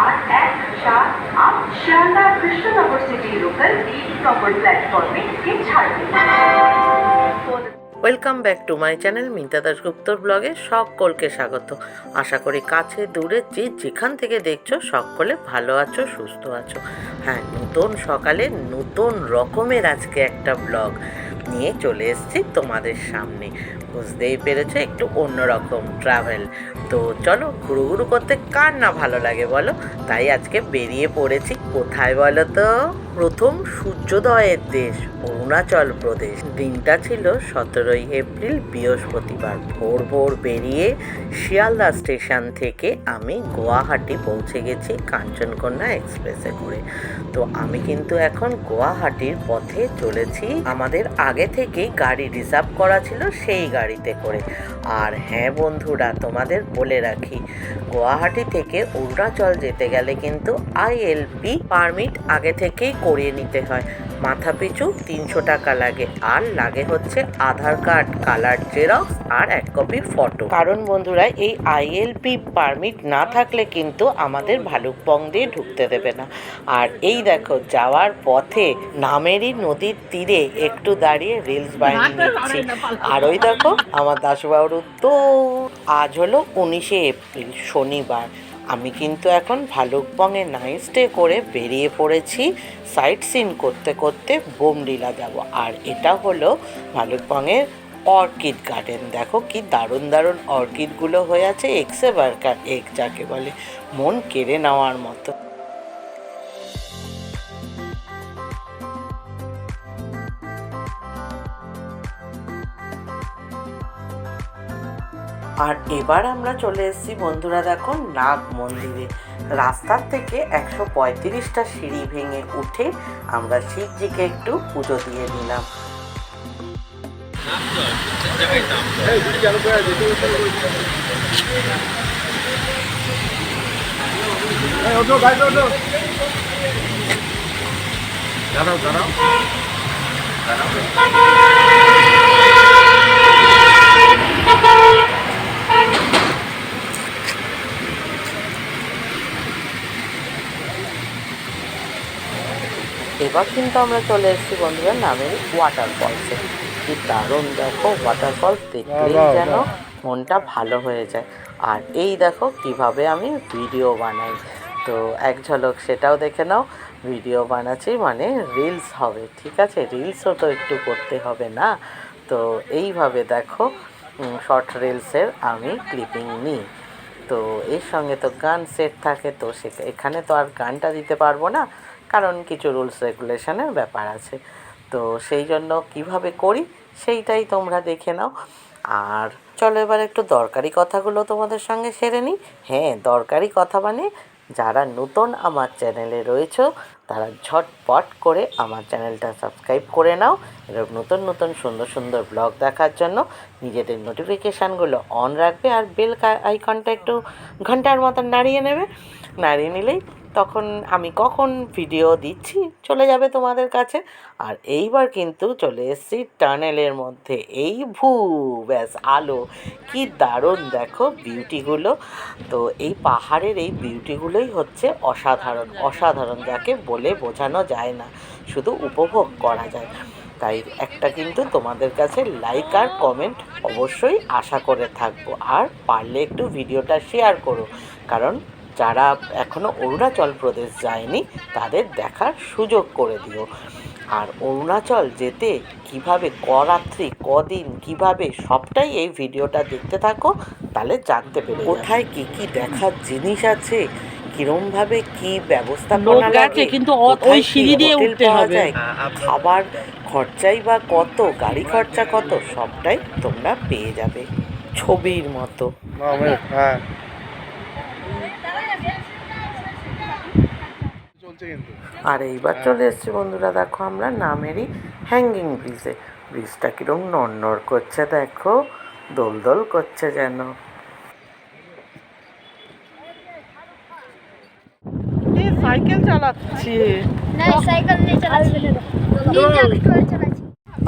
আট এক সাত আট শিয়ালদা কৃষ্ণনগর সিটি লোকাল প্ল্যাটফর্মে কে ছাড়বে welcome back to my channel Minta দাসগুপ্তর ব্লগে সকলকে স্বাগত। আশা করি কাছে, দূরে, যে যেখান থেকে দেখছ, সকলে ভালো আছো, সুস্থ আছো। হ্যাঁ নতুন সকালে নতুন রকমের আজকে একটা ব্লগ নিয়ে চলে এসেছি তোমাদের সামনে। বুঝতেই পেরেছ, একটু অন্যরকম ট্রাভেল তো চলো ঘুরু ঘুরু করতে কার না ভালো লাগে বলো? তাই আজকে বেরিয়ে পড়েছি কোথায় বলো তো? প্রথম সূর্যোদয়ের দেশ, অরুণাচল প্রদেশ। দিনটা ছিল সতেরোই এপ্রিল, বৃহস্পতিবার। ভোর ভোর বেরিয়ে শিয়ালদা স্টেশন থেকে আমি গুয়াহাটি পৌঁছে গেছি কাঞ্চনকন্যা এক্সপ্রেসে করে। তো আমি কিন্তু এখন গুয়াহাটির পথে চলেছি। আমাদের আগে থেকেই গাড়ি রিজার্ভ করা ছিল, সেই গাড়িতে করে। আর হ্যাঁ বন্ধুরা, তোমাদের বলে রাখি, গুয়াহাটি থেকে অরুণাচল যেতে গেলে কিন্তু আইএলপি পারমিট আগে থেকেই করিয়ে নিতে হয়। মাথা পিছু তিনশো টাকা লাগে। আর লাগে হচ্ছে আধার কার্ড কালার জেরক্স আর এক কপি ফটো কারণ বন্ধুরা এই আইএলপি পারমিট না থাকলে কিন্তু আমাদের ভালুকপং দিয়ে ঢুকতে দেবে না। আর এই দেখো যাওয়ার পথে নামেরই নদীর তীরে একটু দাঁড়িয়ে রিলস বানিয়ে নিচ্ছি। আর ওই দেখো আমার দাসবাবুর তো আজ হলো উনিশে এপ্রিল শনিবার। আমি কিন্তু এখন ভালুকবংয়ে নাইট স্টে করে বেরিয়ে পড়েছি সাইট সিন করতে করতে বোমডিলা যাব। আর এটা হলো ভালুকবংয়ের অর্কিড গার্ডেন দেখো কি দারুণ দারুণ অর্কিডগুলো হয়ে আছে, এক্সে বার্কার এক যাকে বলে। মন কেড়ে নেওয়ার মতো। আর এবার আমরা চলে এসেছি বন্ধুরা দেখো নাগ মন্দিরে। রাস্তার থেকে একশো পঁয়ত্রিশটা সিঁড়ি ভেঙে উঠে আমরা শিবজিকে একটু পুজো দিয়ে নিলাম। দাঁড়াও দাঁড়াও। এবার কিন্তু আমরা চলে এসেছি বন্ধুরা নামের ওয়াটার ফলসে কি দারুণ দেখো ওয়াটার ফলস দেখলেই যেন মনটা ভালো হয়ে যায়। আর এই দেখো কীভাবে আমি ভিডিও বানাই। তো এক ঝলক সেটাও দেখে নাও। ভিডিও বানাচ্ছি মানে রিলস হবে ঠিক আছে? রিলসও তো একটু করতে হবে না। তো এইভাবে দেখো শর্ট রিলসের আমি ক্লিপিং নিই। তো এর সঙ্গে তো গান সেট থাকে তো সে এখানে তো আর গানটা দিতে পারব না। কারণ কিছু রুলস রেগুলেশনের ব্যাপার আছে। তো সেই জন্য কীভাবে করি সেইটাই তোমরা দেখে নাও। আর চলো এবার একটু দরকারি কথাগুলো তোমাদের সঙ্গে সেরে নিই। হ্যাঁ দরকারি কথা মানে যারা নতুন আমার চ্যানেলে রয়েছে, তারা ঝটপট করে আমার চ্যানেলটা সাবস্ক্রাইব করে নাও। এরকম নতুন নতুন সুন্দর সুন্দর ব্লগ দেখার জন্য নিজেদের নোটিফিকেশানগুলো অন রাখবে আর বেল আইকনটা একটু ঘণ্টার মতন নাড়িয়ে নেবে। নাড়িয়ে নিলেই তখন আমি কখন ভিডিও দিচ্ছি? চলে যাবে তোমাদের কাছে। আর এইবার কিন্তু চলে এসেছি টানেলের মধ্যে। এই ভু, ব্যাস, আলো। কি দারুণ, দেখো বিউটিগুলো তো এই পাহাড়ের এই বিউটিগুলোই হচ্ছে অসাধারণ। অসাধারণ যাকে বলে বোঝানো যায় না। শুধু উপভোগ করা যায়। তাই একটা কিন্তু তোমাদের কাছে লাইক আর কমেন্ট অবশ্যই আশা করে থাকব। আর পারলে একটু ভিডিওটা শেয়ার করো। কারণ যারা এখনও অরুণাচল প্রদেশ যায়নি তাদের দেখার সুযোগ করে দিও। আর অরুণাচল যেতে কীভাবে করাত্রি কদিন কীভাবে সবটাই এই ভিডিওটা দেখতে থাকো তাহলে জানতে পেরে কোথায় কি কি দেখার জিনিস আছে কিরমভাবে কি ব্যবস্থাপনা লোক আছে, কিন্তু ওই সিঁড়ি দিয়ে উঠতে পাওয়া হবে। যায়, খাবার খরচাই বা কত গাড়ি খরচা কত সবটাই তোমরা পেয়ে যাবে ছবির মতো। হ্যাঁ। চলছে কিন্তু। আর এইবার চলে এসছি বন্ধুরা দেখো আমরা নামেরই হ্যাঙ্গিং ব্রিজে ব্রিজটা কীরকম নড় করছে দেখো দোল দোল করছে যেন। সাইকেল চালাচ্ছি।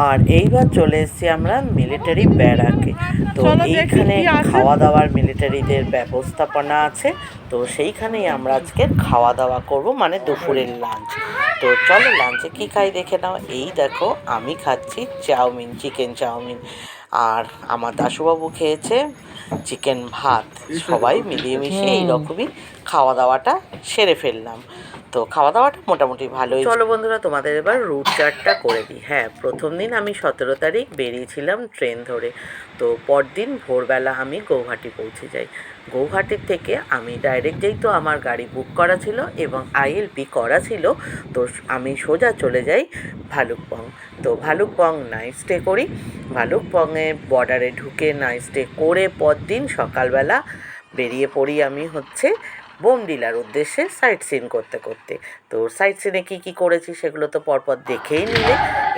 আর এইবার চলে এসেছি আমরা মিলিটারি ব্যারাকে তো এইখানে খাওয়া দাওয়ার মিলিটারিদের ব্যবস্থাপনা আছে। তো সেইখানেই আমরা আজকে খাওয়া দাওয়া করব মানে দুপুরের লাঞ্চ তো চলো লাঞ্চে কী খাই দেখে নাও। এই দেখো আমি খাচ্ছি চাউমিন চিকেন চাউমিন। আর আমার দাশুবাবু খেয়েছে চিকেন ভাত। সবাই মিলিয়ে মিশিয়ে এইরকমই খাওয়া দাওয়াটা সেরে ফেললাম। তো খাওয়া দাওয়াটা মোটামুটি ভালোই চলো বন্ধুরা তোমাদের এবার রুট চার্টটা করে দিই। হ্যাঁ প্রথম দিন আমি সতেরো তারিখ বেরিয়েছিলাম ট্রেন ধরে। তো পরদিন ভোরবেলা আমি গৌহাটি পৌঁছে যাই। গৌহাটির থেকে আমি ডাইরেক্ট যেই তো আমার গাড়ি বুক করা ছিল এবং আইএলপি করা ছিল, তো আমি সোজা চলে যাই ভালুকপং। তো ভালুকপং নাইট স্টে করি। ভালুকপংয়ে বর্ডারে ঢুকে নাইট স্টে করে পরদিন সকালবেলা বেরিয়ে পড়ি আমি হচ্ছে বোমডিলার উদ্দেশ্যে সাইট সিন করতে করতে। তো সাইট সিনে কী কী করেছি সেগুলো তো পরপর দেখেই নিলে।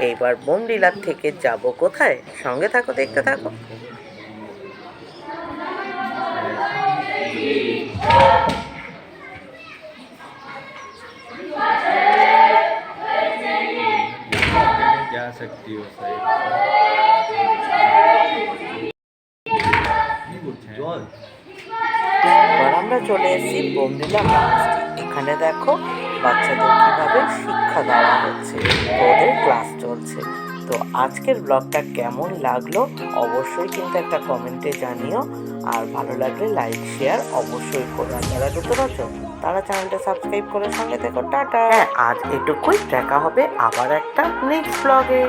এইবার বোমডিলার থেকে যাব কোথায়? সঙ্গে থাকো, দেখতে থাকো। এবার আমরা চলে এসেছি মাস্টি এখানে দেখো বাচ্চাদের কীভাবে শিক্ষা দেওয়া হচ্ছে ওদের ক্লাস চলছে। তো আজকের ব্লগটা কেমন লাগল অবশ্যই কিন্তু একটা কমেন্টে জানিও। আর ভালো লাগলে লাইক শেয়ার অবশ্যই করো। আর যারা নতুন আছো তারা চ্যানেলটা সাবস্ক্রাইব করে সঙ্গে থেকো, টাটা। হ্যাঁ আজ এটুকুই, দেখা হবে আবার একটা নেক্সট ব্লগে